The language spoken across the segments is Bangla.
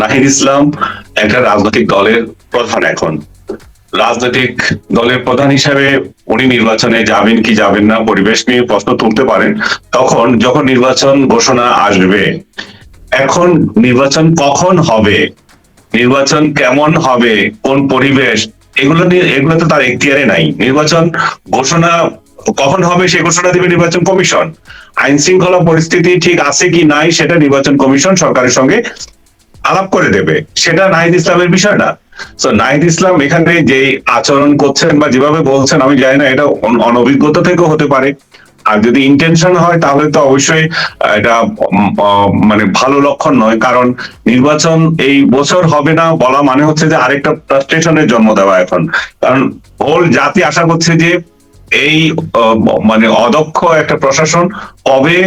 নাহিদ ইসলাম একটা রাজনৈতিক দলের প্রধান এখন। রাজনৈতিক দলের প্রধান হিসাবে উনি নির্বাচনে যাবেন কি যাবেন না, পরিবেশ নিয়ে প্রশ্ন তুলতে পারেন। তখন যখন নির্বাচন ঘোষণা আসবে, এখন নির্বাচন কখন হবে, নির্বাচন কেমন হবে, কোন পরিবেশ, এগুলো নিয়ে এগুলো তো তার এখতিয়ারে নাই। নির্বাচন ঘোষণা কখন হবে সে ঘোষণা দিবে নির্বাচন কমিশন। আইন শৃঙ্খলা পরিস্থিতি ঠিক আছে কি নাই সেটা নির্বাচন কমিশন সরকারের সঙ্গে আলাপ করে দেবে, সেটা নাহিদ ইসলামের বিষয় না তো নাহিদ ইসলাম এখানে যে আচরণ করছেন বা যেভাবে বলছেন, আমি জানি না, এটা অনভিজ্ঞতা থেকেও হতে পারে। আর যদি ইন্টেনশন হয়, তাহলে তো অবশ্যই এটা মানে ভালো লক্ষণ নয়। কারণ নির্বাচন এই বছর হবে না বলা মানে হচ্ছে যে আরেকটা ফ্রাস্ট্রেশনের জন্ম দেওয়া এখন। কারণ হোল জাতি আশা করছে যে এই মানে অদক্ষ একটা প্রশাসন কবে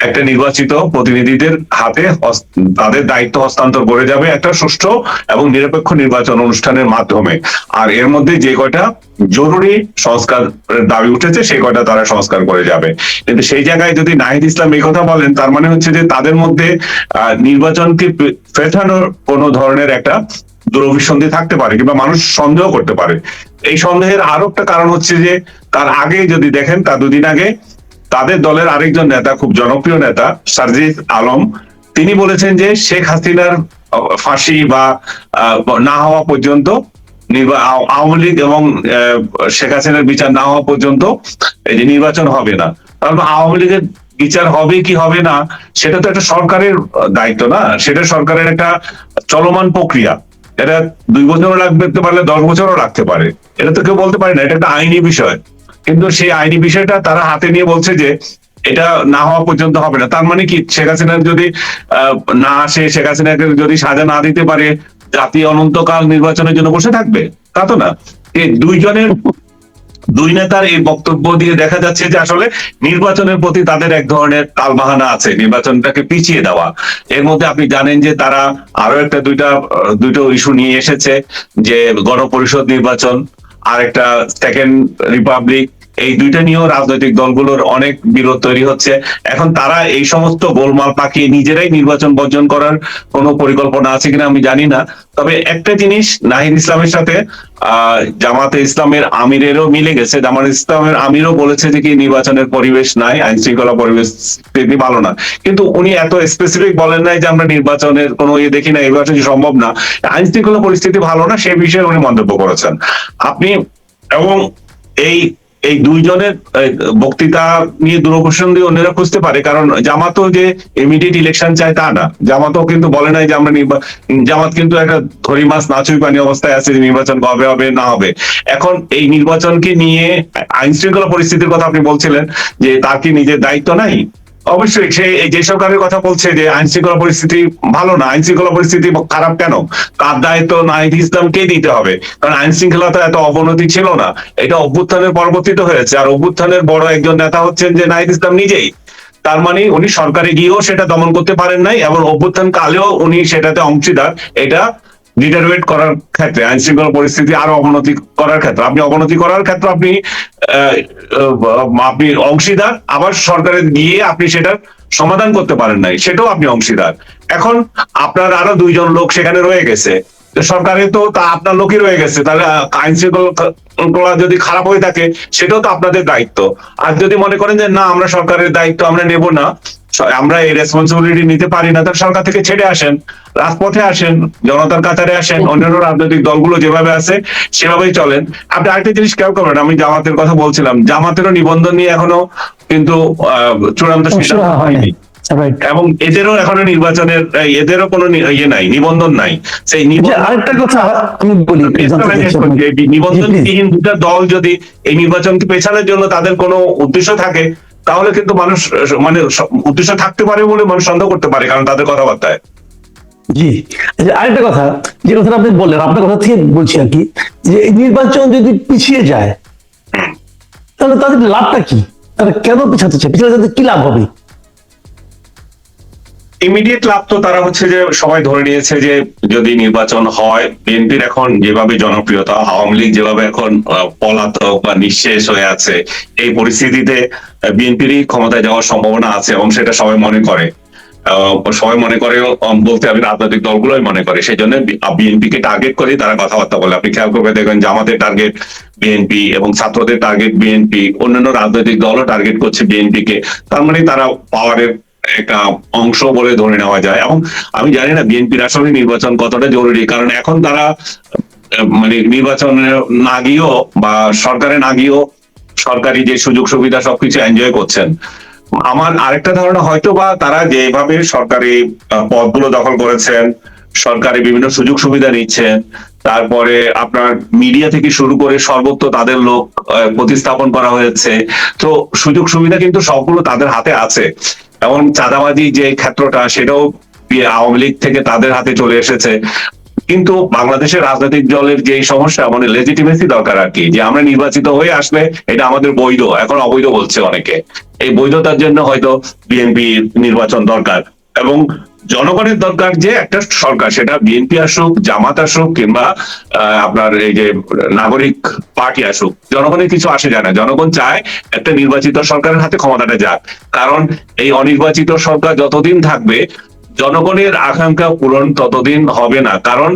একটা নির্বাচিত প্রতিনিধিদের হাতে তাদের দায়িত্ব হস্তান্তর করে যাবে একটা সুষ্ঠু এবং নিরপেক্ষ নির্বাচন অনুষ্ঠানের মাধ্যমে। আর এর মধ্যে যে কয়টা জরুরি সংস্কার দাবি উঠেছে, সেই কয়টা তারা সংস্কার করে যাবে। কিন্তু সেই জায়গায় যদি নাহিদ ইসলাম এই কথা বলেন, তার মানে হচ্ছে যে তাদের মধ্যে নির্বাচনকে পে- ফেটানোর কোন ধরনের একটা দুরভিসন্ধি থাকতে পারে কিংবা মানুষ সন্দেহ করতে পারে। এই সন্দেহের আরও একটা কারণ হচ্ছে যে, তার আগে যদি দেখেন, তার দুদিন আগে তাদের দলের আরেকজন নেতা, খুব জনপ্রিয় নেতা সারজিদ আলম, তিনি বলেছেন যে শেখ হাসিনার ফাঁসি বা না হওয়া পর্যন্ত আওয়ামী লীগ এবং শেখ হাসিনার বিচার না হওয়া পর্যন্ত এই যে নির্বাচন হবে না। কারণ আওয়ামী লীগের বিচার হবে কি হবে না, সেটা তো একটা সরকারের দায়িত্ব না। সেটা সরকারের একটা চলমান প্রক্রিয়া। এটা দুই বছরও লাগতে পারলে দশ বছরও রাখতে পারে। এটা তো কেউ বলতে পারে না, এটা একটা আইনি বিষয়। কিন্তু সেই আইনি বিষয়টা তারা হাতে নিয়ে বলছে যে এটা না হওয়া পর্যন্ত হবে না। তার মানে কি? শেখ হাসিনার যদি না আসে, শেখ হাসিনাকে যদি সাজা না দিতে পারে, জাতি অনন্তকাল নির্বাচনের জন্য বসে থাকবে? তা তো না। এই দুইজনের, দুই নেতার এই বক্তব্য দিয়ে দেখা যাচ্ছে যে আসলে নির্বাচনের প্রতি তাদের এক ধরনের তালবাহানা আছে, নির্বাচনটাকে পিছিয়ে দেওয়া। এর মধ্যে আপনি জানেন যে তারা আরও একটা দুইটা, দুটো ইস্যু নিয়ে এসেছে, যে গণপরিষদ নির্বাচন আর একটা সেকেন্ড রিপাবলিক এই দুইটা নিয়েও রাজনৈতিক দলগুলোর অনেক বিরোধ তৈরি হচ্ছে। এখন তারা এই সমস্ত গোলমাল পাকিয়ে নিজেরাই নির্বাচন বর্জন করার কোনো পরিকল্পনা আছে কিনা আমি জানি না। তবে একটা জিনিস নাহিদ ইসলামের সাথে জামাতে ইসলামের আমিরেরও মিলে গেছে। জামাত ইসলামের আমিরও বলেছে যে কি নির্বাচনের পরিবেশ নাই আইন শৃঙ্খলা পরিবেশ স্থিতি ভালো না। কিন্তু উনি এত স্পেসিফিক বলেন নাই যে আমরা নির্বাচনের কোনো ইয়ে দেখি না নির্বাচন সম্ভব না। আইন শৃঙ্খলা পরিস্থিতি ভালো না, সে বিষয়ে উনি মন্তব্য করেছেন। আপনি, এবং এই এই দুইজনের বক্তৃতা নিয়ে দূরকোষণ দিয়ে অন্যরা খুঁজতে পারে। কারণ জামাতও যে ইমিডিয়েট ইলেকশন চায় তা না। জামাতও কিন্তু বলে নাই যে আমরা জামাত কিন্তু একটা ধরি মাছ, নাচুই পানি অবস্থায় আছে যে নির্বাচন কবে হবে, না হবে। এখন এই নির্বাচনকে নিয়ে আইন শৃঙ্খলা পরিস্থিতির কথা আপনি বলছিলেন যে তার কি নিজের দায়িত্ব নাই? অবশ্যই সে যে সরকারের কথা বলছে যে আইন শৃঙ্খলা পরিস্থিতি ভালো না, আইন শৃঙ্খলা পরিস্থিতি খারাপ কেন? তার দায়িত্ব নাহিদ ইসলামকে দিতে হবে? কারণ আইন শৃঙ্খলা তো এত অবনতি ছিল না। এটা অভ্যুত্থানের পরবর্তীতে হয়েছে। আর অভ্যুত্থানের বড় একজন নেতা হচ্ছেন যে নাহিদ ইসলাম নিজেই। তার মানে উনি সরকারে গিয়েও সেটা দমন করতে পারেন নাই এবং অভ্যুত্থান কালেও উনি সেটাতে অংশীদার। এটা ডিটারুয়েট করার ক্ষেত্রে, আইন শৃঙ্খলা পরিস্থিতি আরও অবনতি করার ক্ষেত্রে। আপনি অবনতি করার ক্ষেত্রে আপনি আপনি অংশীদার, আবার সরকারে গিয়ে আপনি সেটার সমাধান করতে পারেন নাই। সেটাও আপনি অংশীদার। এখন আপনার আরও দুইজন লোক সেখানে রয়ে গেছে। সরকারে তো তা আপনার লোকই রয়ে গেছে। তাহলে আইন শৃঙ্খলা যদি খারাপ হয়ে থাকে, সেটাও তো আপনাদের দায়িত্ব। আর যদি মনে করেন যে, না, আমরা সরকারের দায়িত্ব আমরা নেব না আমরা এই রেসপন্সিবিলিটি নিতে পারি না। তাহলে সরকার থেকে ছেড়ে আসেন রাজপথে আসেন জনতার কাতারে আসেন অন্যান্য রাজনৈতিক দলগুলো যেভাবে আছে সেভাবেই চলেন। আপনি আরেকটা জিনিস খেয়াল করবেন আমি জামাতের কথা বলছিলাম। জামাতেরও নিবন্ধন নিয়ে এখনও কিন্তু চূড়ান্ত সিদ্ধান্ত হয়নি। এবং এদেরও এখনও নির্বাচনের এদেরও কোনো ইয়ে নাই নিবন্ধন নাই। সেই নিবন্ধন আরেকটা কথা আমি বলি। নিবন্ধনবিহীন দুটা দল যদি এই নির্বাচনকে পেছানোর জন্য তাদের কোনো উদ্দেশ্য থাকে তাহলে কিন্তু মানুষ মানে উদ্দেশ্য থাকতে পারে বলে মানুষ সন্দেহ করতে পারে কারণ তাদের কথাবার্তায়। জি। আচ্ছা, আরেকটা কথা যে কথাটা আপনি বললেন আপনার কথা থেকে বলছি আর কি যে নির্বাচন যদি পিছিয়ে যায় তাহলে তাদের লাভটা কি? তারা কেন পিছাতে চায়? পিছাতে কি লাভ হবে? ইমিডিয়েট লাভ তো তারা হচ্ছে যে সবাই ধরে নিয়েছে যে যদি নির্বাচন হয় বিএনপির এখন যেভাবে জনপ্রিয়তা, আওয়ামী লীগ যেভাবে এখন পলাতক বা নিঃশেষ হয়ে আছে, এই পরিস্থিতিতে বিএনপিরই ক্ষমতায় যাওয়ার সম্ভাবনা আছে এবং সেটা সবাই মনে করে। সবাই মনে করে বলতে আমি রাজনৈতিক দলগুলোই মনে করে। সেই জন্য বিএনপি কে টার্গেট করে, তারা কথাবার্তা বলে। আপনি খেয়াল করবে, দেখবেন জামাতের টার্গেট বিএনপি এবং ছাত্রদের টার্গেট বিএনপি অন্যান্য রাজনৈতিক দলও টার্গেট করছে বিএনপি কে তার মানে তারা পাওয়ারের একটা অংশ বলে ধরে নেওয়া যায়। এবং আমি জানি না বিএনপির আসলে নির্বাচন কতটা জরুরি, কারণ এখন তারা মানে নির্বাচনে না গিয়েও বা সরকারে না গিয়েও সরকারি যে সুযোগ সুবিধা সবকিছু এনজয় করছেন। আমার আরেকটা ধারণা হয়তো বা তারা যেভাবে সরকারি পদগুলো দখল করেছেন, সরকারি বিভিন্ন সুযোগ সুবিধা নিচ্ছেন, তারপরে আপনার মিডিয়া থেকে শুরু করে সর্বত্র তাদের লোক প্রতিস্থাপন করা হয়েছে। তো সুযোগ সুবিধা কিন্তু সবগুলো তাদের হাতে আছে। এবং চাঁদাবাজি যে ক্ষেত্রটা, সেটাও আওয়ামী লীগ থেকে তাদের হাতে চলে এসেছে। কিন্তু বাংলাদেশের রাজনৈতিক দলের যে সমস্যা মানে লেজিটিমেসি দরকার আর কি, যে আমরা নির্বাচিত হয়ে আসলে এটা আমাদের বৈধ, এখন অবৈধ বলছে অনেকে। এই বৈধতার জন্য হয়তো বিএনপি নির্বাচন দরকার। এবং জনগণের দরকার যে একটা সরকার, সেটা বিএনপি আসুক, জামাত আসুক, কিংবা আপনার এই যে নাগরিক পার্টি আসুক, জনগণের কিছু আসে যায় না। জনগণ চায় একটা নির্বাচিত সরকারের হাতে ক্ষমতাটা যাক। কারণ এই অনির্বাচিত সরকার যতদিন থাকবে জনগণের আকাঙ্ক্ষা পূরণ ততদিন হবে না। কারণ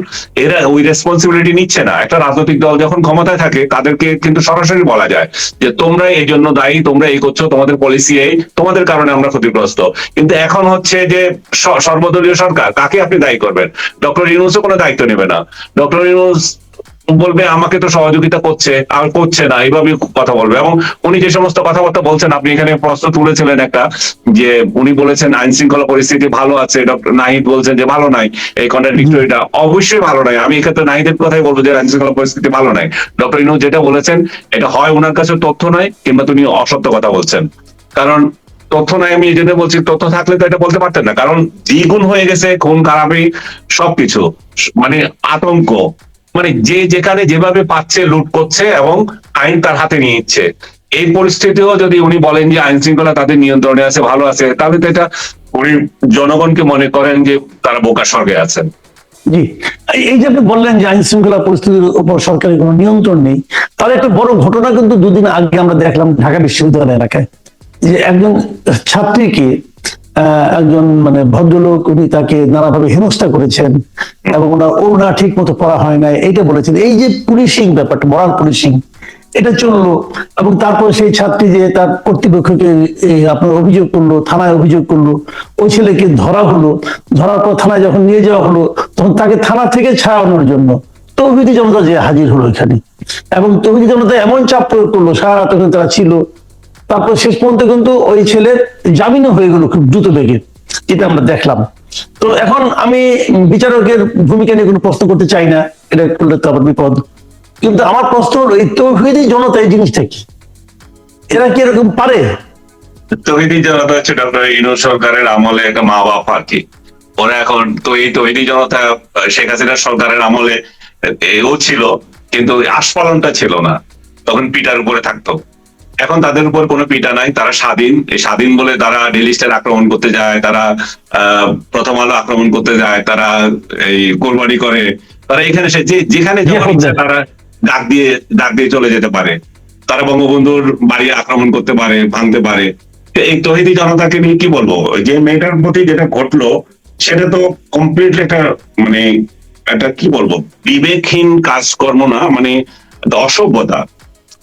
এরা ওই রেসপন্সিবিলিটি নিচ্ছে না। একটা রাজনৈতিক দল যখন ক্ষমতায় থাকে, তাদেরকে কিন্তু সরাসরি বলা যায় যে, তোমরা এই জন্য দায়ী, তোমরা এই করছ, তোমাদের পলিসি এই, তোমাদের কারণে আমরা ক্ষতিগ্রস্ত। কিন্তু এখন হচ্ছে যে সর্বদলীয় সরকার, কাকে আপনি দায়ী করবেন? ডক্টর ইউনুসও কোনো দায়িত্ব নেবে না। ডক্টর ইউনুস বলবে আমাকে তো সহযোগিতা করছে আর করছে না। এইভাবে কথা বলবে। এবং উনি যে সমস্ত কথাবার্তা বলছেন আপনি এখানে প্রশ্ন তুলেছিলেন একটা যে উনি বলেছেন আইন শৃঙ্খলা পরিস্থিতি ভালো আছে। ডক্টর নাহিদ বলছেন যে ভালো নাই। এই কন্ট্রাডিক্টরিটা অবশ্যই ভালো নাই। আমি এক্ষেত্রে নাহিদের কথাই বলব যে আইন শৃঙ্খলা পরিস্থিতি ভালো নাই। ডক্টর ইনু যেটা বলেছেন এটা হয় ওনার কাছে তথ্য নয় কিংবা তিনি অসত্য কথা বলছেন। কারণ তথ্য নাই আমি এই জন্য বলছি তথ্য থাকলে তো এটা বলতে পারতেন না। কারণ দ্বিগুণ হয়ে গেছে খুন খারাপি সবকিছু। মানে আতঙ্ক। মানে যে যেখানে যেভাবে পাচ্ছে, লুট করছে এবং আইন তার হাতে নিয়ে নিচ্ছে। এই পরিস্থিতিও যদি উনি বলেন যে আইন শৃঙ্খলা তাদের নিয়ন্ত্রণে আছে, ভালো আছে, তাহলে তো এটা উনি জনগণকে মনে করেন যে তারা বোকা স্বর্গে আছেন। জি। এই- যে আপনি বললেন যে আইন শৃঙ্খলা পরিস্থিতির উপর সরকারের কোনো নিয়ন্ত্রণ নেই, তাহলে একটা বড় ঘটনা কিন্তু দুদিন আগে আমরা দেখলাম ঢাকা বিশ্ববিদ্যালয় এলাকায়। যে একজন ছাত্রীকে একজন মানে ভদ্রলোক উনি তাকে নানাভাবে হেনস্থা করেছেন এবং ওনার ওনা ঠিক মতো পড়া হয় নাই, এইটা বলেছেন। এই যে পুলিশিং ব্যাপারটা মরাল পুলিশিং এটা চলল এবং তারপর সেই ছাত্রী যে তার কর্তৃপক্ষকে আপনার অভিযোগ করল, থানায় অভিযোগ করল, ওই ছেলেকে ধরা হলো। ধরার পর থানায় যখন নিয়ে যাওয়া হলো, তখন তাকে থানা থেকে ছাড়ানোর জন্য তৌহিদি জনতা যে হাজির হলো এখানে। এবং তৌহিদি জনতা এমন চাপ প্রয়োগ করল, সারা রাত তারা ছিল। তারপর শেষ পর্যন্ত কিন্তু ওই ছেলের জামিনও হয়ে গেল খুব দ্রুত বেগে, যেটা আমরা দেখলাম। তো এখন আমি বিচারকের ভূমিকা নিয়ে কোনো প্রশ্ন করতে চাই না, এটা করলে তো আবার বিপদ। কিন্তু আমার প্রশ্ন এই তৌহিদি জনতা এই জিনিসটা কি? এরা কি এরকম পারে? তৈরি জনতা হচ্ছে ডক্টর ইনু সরকারের আমলে একটা মা বাপ আর কি। ওরা এখন তো এই তৈরি জনতা, শেখ হাসিনার সরকারের আমলে এও ছিল, কিন্তু আস্ফালনটা ছিল না। তখন পিটার উপরে থাকতো। এখন তাদের উপর কোনো পিটা নাই তারা স্বাধীন। এই স্বাধীন বলে তারা ডেলি স্টার আক্রমণ করতে যায় তারা প্রথম আলো আক্রমণ করতে যায় তারা এই কোরবানি করে। তারা এখানে যেখানে। তারা ডাক দিয়ে ডাক দিয়ে চলে যেতে পারে। তারা বঙ্গবন্ধুর বাড়ি আক্রমণ করতে পারে ভাঙতে পারে। এই তহিদি জনতাকে নিয়ে কি বলব? যে মেয়েটার প্রতি যেটা ঘটলো সেটা তো কমপ্লিটলি একটা মানে একটা কি বলব? বিবেকহীন কাজকর্ম না মানে অসভ্যতা।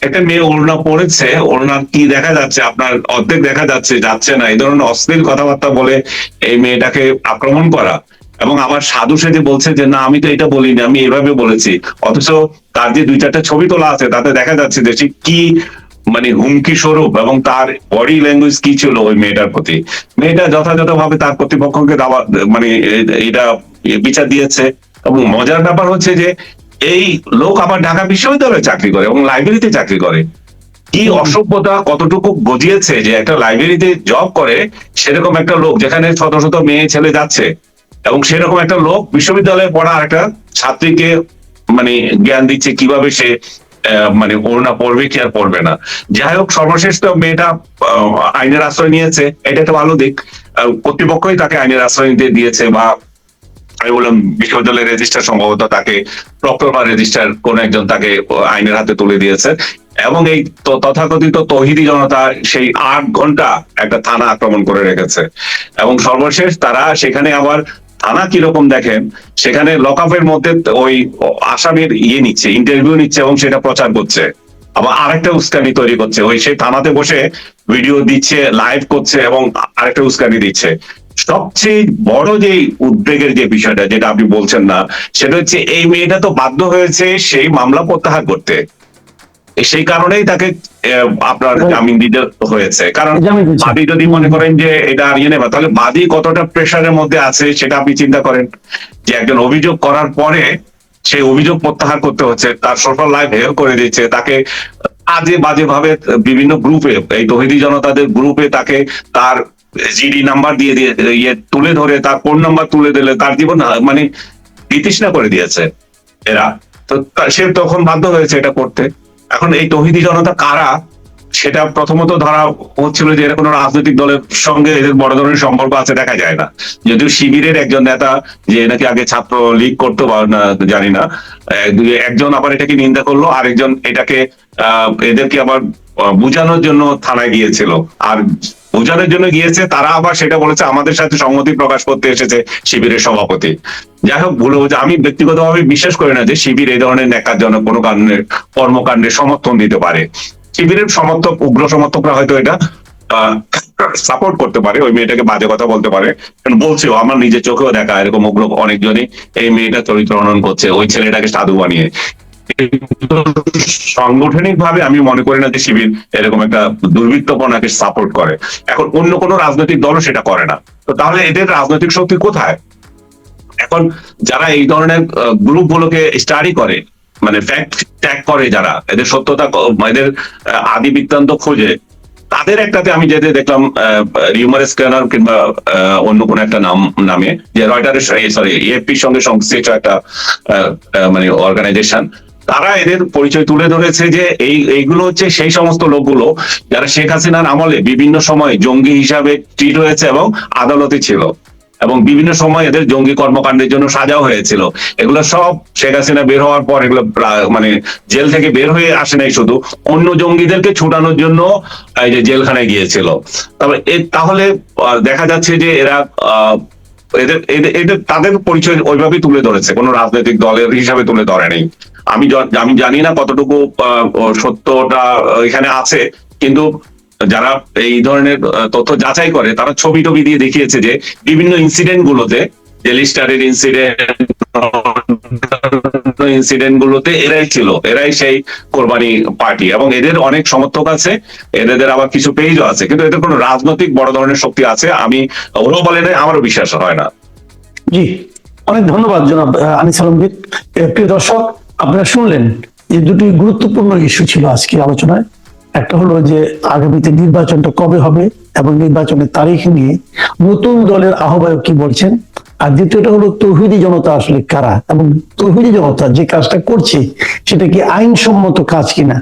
একটা মেয়ে ওড়না পড়েছে ওড়না কি দেখা যাচ্ছে? আপনার অর্ধেক দেখা যাচ্ছে যাচ্ছে না। এই ধরনের অশ্লীল কথাবার্তা বলে এই মেয়েটাকে আক্রমণ করা। এবং আমার সাধু সেজে বলছে যে, না, আমি তো এটা বলিনি, আমি এভাবে বলেছি। অথচ তার যে দুই চারটা ছবি তোলা আছে, তাতে দেখা যাচ্ছে যে সে কি মানে হুমকি স্বরূপ এবং তার বডি ল্যাঙ্গুয়েজ কি ছিল ওই মেয়েটার প্রতি। মেয়েটা যথাযথভাবে তার কর্তৃপক্ষকে মানে এটা বিচার দিয়েছে। এবং মজার ব্যাপার হচ্ছে যে এই লোক আবার ঢাকা বিশ্ববিদ্যালয়ে চাকরি করে এবং লাইব্রেরিতে চাকরি করে। কি অসভ্যতা কতটুকু গজিয়েছে যে একটা লাইব্রেরিতে জব করে সেরকম একটা লোক যেখানে শত শত মেয়ে ছেলে যাচ্ছে এবং সেরকম একটা লোক বিশ্ববিদ্যালয়ে পড়া একটা ছাত্রীকে মানে জ্ঞান দিচ্ছে কীভাবে সে মানে ওড়না পড়বে কি আর পড়বে না। যাই হোক সর্বশেষ তো মেয়েটা আইনের আশ্রয় নিয়েছে। এটা একটা ভালো দিক। কর্তৃপক্ষই তাকে আইনের আশ্রয় নিতে দিয়েছে বা আমি বললাম, বিশ্ববিদ্যালয়ের রেজিস্ট্রার সম্ভবত তাকে প্রক্টর বা রেজিস্ট্রার কোন একজন তাকে আইনের হাতে তুলে দিয়েছে। এবং এই তথাকথিত তহিদি জনতা সেই আট ঘণ্টা একটা থানা আক্রমণ করে রেখেছে। এবং সর্বশেষ তারা সেখানে আবার থানা কীরকম দেখেন, সেখানে লকআপের মধ্যে ওই আসামের ইয়ে নিচ্ছে ইন্টারভিউ নিচ্ছে এবং সেটা প্রচার করছে। আবার আরেকটা উস্কানি তৈরি করছে, ওই সেই থানাতে বসে ভিডিও দিচ্ছে লাইভ করছে এবং আরেকটা উস্কানি দিচ্ছে। সবচেয়ে বড় যে উদ্বেগের যে বিষয়টা যেটা আপনি বলছেন না সেটা হচ্ছে এই মেয়েটা তো বাধ্য হয়েছে সেই মামলা প্রত্যাহার করতে। সেই কারণেই তাকে আপনার জামিন দিতে হয়েছে। কারণ বাদী যদি মনে করেন যে এটা ইয়ে নেবে তাহলে বাদী কতটা প্রেশারের মধ্যে আছে সেটা আপনি চিন্তা করেন। যে একজন অভিযোগ করার পরে সেই অভিযোগ প্রত্যাহার করতে হচ্ছে তার সোশ্যাল লাইফ হেয় করে দিচ্ছে তাকে আজে বাজে ভাবে বিভিন্ন গ্রুপে এই তহিদি জনতাদের গ্রুপে তাকে তার জিডি নাম্বার দিয়ে দিয়ে ইয়ে তুলে ধরে, তার ফোন নাম্বার তুলে দিলে, তার জীবন মানে বিতৃষ্ণা করে দিয়েছে এরা। তো সে তখন বাধ্য হয়েছে এটা করতে। এখন এই তহিদি জনতা কারা, সেটা প্রথমত ধরা হচ্ছিল যে এরা কোনো রাজনৈতিক দলের সঙ্গে এদের বড় ধরনের সম্পর্ক আছে, দেখা যায় না। যদিও শিবিরের একজন নেতা, যে নাকি আগে ছাত্র লীগ করতো বা জানি না একজন আবার এটাকে নিন্দা করল, আরেকজন এটাকে এদেরকে আবার বোঝানোর জন্য থানায় গিয়েছিল। আর বোঝানোর জন্য গিয়েছে, তারা আবার সেটা বলেছে, আমাদের সাথে সম্মতি প্রকাশ করতে এসেছে শিবিরের সভাপতি। যাই হোক, ভুলে বোঝা আমি ব্যক্তিগতভাবে বিশ্বাস করি না যে শিবির এই ধরনের ন্যাকারজনক কোনো কারণের কর্মকাণ্ডে সমর্থন দিতে পারে। শিবিরের সমর্থক, উগ্র সমর্থকরা হয়তো এটা সাপোর্ট করতে পারে। ওই মেয়েটাকে বাজে কথা বলতে পারে। কারণ বলছেও, আমার নিজের চোখেও দেখা এরকম উগ্র অনেকজনই এই মেয়েটা চরিত্র হনন করছে, ওই ছেলেটাকে সাধু বানিয়ে। সাংগঠনিক ভাবে আমি মনে করি না যে শিবির এরকম একটা দুর্বৃত্তপনাকে সাপোর্ট করে। এখন অন্য কোনো রাজনৈতিক দলও সেটা করে না। তো তাহলে এদের রাজনৈতিক শক্তি কোথায়? এখন যারা এই ধরনের গ্রুপ গুলোকে স্টাডি করে মানে ফ্যাক্ট ট্যাগ করে যারা, এদের সত্যতা এদের আদি বৃত্তান্ত খোঁজে, তাদের একটাতে আমি যেতে দেখলাম রিউমার স্ক্যানার কিংবা অন্য কোনো একটা নাম, নামে, যে রয়টারের সরি এএফপির সঙ্গে সংশ্লিষ্ট একটা মানে অর্গানাইজেশন তারা এদের পরিচয় তুলে ধরেছে যে এই, এইগুলো হচ্ছে সেই সমস্ত লোকগুলো যারা শেখ হাসিনার আমলে বিভিন্ন সময় জঙ্গি হিসাবে ট্রিট হয়েছে এবং আদালতে ছিল এবং বিভিন্ন সময় এদের জঙ্গি কর্মকাণ্ডের জন্য সাজাও হয়েছিল। এগুলো সব শেখ হাসিনা বের হওয়ার পর এগুলো মানে জেল থেকে বের হয়ে আসে নাই শুধু, অন্য জঙ্গিদেরকে ছুটানোর জন্য এই যে জেলখানায় গিয়েছিল। তারপরে তাহলে দেখা যাচ্ছে যে এরা এদের এদের- তাদের পরিচয় ওইভাবেই তুলে ধরেছে। কোনো রাজনৈতিক দলের হিসাবে তুলে ধরে নেই আমি আমি জানি না কতটুকু সত্যটা এখানে আছে। কিন্তু যারা এই ধরনের তথ্য যাচাই করে, তারা ছবি টবি দিয়ে দেখিয়েছে যে বিভিন্ন ইনসিডেন্ট গুলোতে ডেলি স্টারের ইনসিডেন্ট ইনসিডেন্ট গুলোতে এরাই ছিল, এরাই সেই কোরবানি পার্টি এবং এদের অনেক সমর্থক আছে, এদের আবার কিছু পেজও আছে, কিন্তু এদের কোনো রাজনৈতিক বড় ধরনের শক্তি আছে, আমি ওরাও বলে নাই, আমারও বিশ্বাস হয় না। জি, অনেক ধন্যবাদ জনাব আনিস আলমগীর প্রিয় দর্শক, আপনারা শুনলেন যে দুটি গুরুত্বপূর্ণ ইস্যু ছিল আজকের আলোচনায়। একটা হলো যে আগামীতে নির্বাচনটা কবে হবে এবং নির্বাচনের তারিখ নিয়ে নতুন দলের আহ্বায়ক কি বলছেন আর দ্বিতীয়টা হলো তৌহিদি জনতা আসলে কারা? এবং তৌহিদি জনতা যে কাজটা করছে, সেটা কি আইনসম্মত কাজ কিনা?